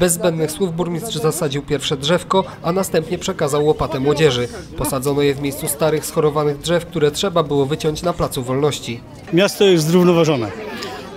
Bez zbędnych słów burmistrz zasadził pierwsze drzewko, a następnie przekazał łopatę młodzieży. Posadzono je w miejscu starych, schorowanych drzew, które trzeba było wyciąć na Placu Wolności. Miasto jest zrównoważone.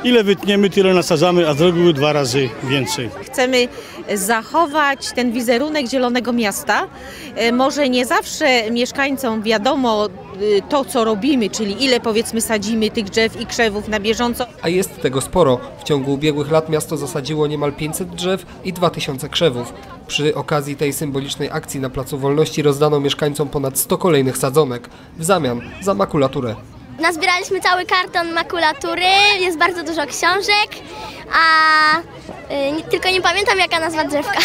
Ile wytniemy, tyle nasadzamy, a zrobiły dwa razy więcej. Chcemy zachować ten wizerunek Zielonego Miasta. E, Może nie zawsze mieszkańcom wiadomo y, to, co robimy, czyli ile powiedzmy sadzimy tych drzew i krzewów na bieżąco. A jest tego sporo. W ciągu ubiegłych lat miasto zasadziło niemal 500 drzew i 2000 krzewów. Przy okazji tej symbolicznej akcji na Placu Wolności rozdano mieszkańcom ponad 100 kolejnych sadzonek w zamian za makulaturę. Nazbieraliśmy cały karton makulatury, jest bardzo dużo książek, a y, tylko nie pamiętam jaka nazwa drzewka.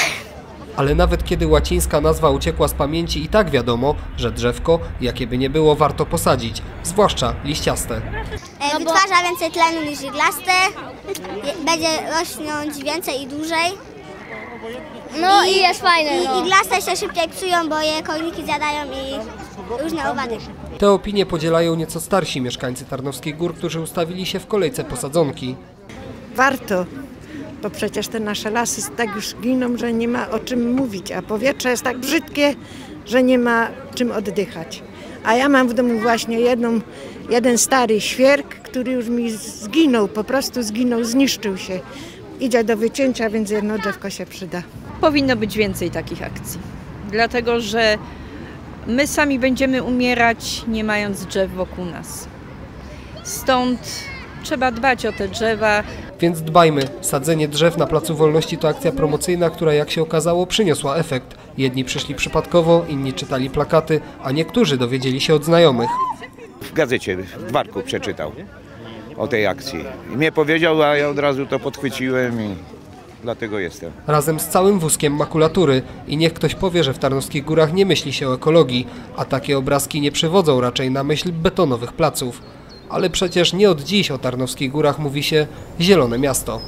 Ale nawet kiedy łacińska nazwa uciekła z pamięci i tak wiadomo, że drzewko, jakie by nie było, warto posadzić, zwłaszcza liściaste. E, Wytwarza więcej tlenu niż iglaste, będzie rosnąć więcej i dłużej. No i jest fajne. I No. iglaste się szybciej psują, bo je korniki zjadają i różne owady. Te opinie podzielają nieco starsi mieszkańcy Tarnowskich Gór, którzy ustawili się w kolejce posadzonki. Warto, bo przecież te nasze lasy tak już giną, że nie ma o czym mówić, a powietrze jest tak brzydkie, że nie ma czym oddychać. A ja mam w domu właśnie jedną, jeden stary świerk, który już mi zginął, po prostu zginął, zniszczył się. Idzie do wycięcia, więc jedno drzewko się przyda. Powinno być więcej takich akcji, dlatego że my sami będziemy umierać, nie mając drzew wokół nas. Stąd trzeba dbać o te drzewa, Więc dbajmy, sadzenie drzew na Placu Wolności to akcja promocyjna, która jak się okazało przyniosła efekt. Jedni przyszli przypadkowo, inni czytali plakaty, a niektórzy dowiedzieli się od znajomych. w gazecie w Dwarku przeczytał o tej akcji. I mnie powiedział, a ja od razu to podchwyciłem i dlatego jestem. Razem z całym wózkiem makulatury i niech ktoś powie, że w Tarnowskich Górach nie myśli się o ekologii, a takie obrazki nie przywodzą raczej na myśl betonowych placów. Ale przecież nie od dziś o Tarnowskich Górach mówi się Zielone Miasto.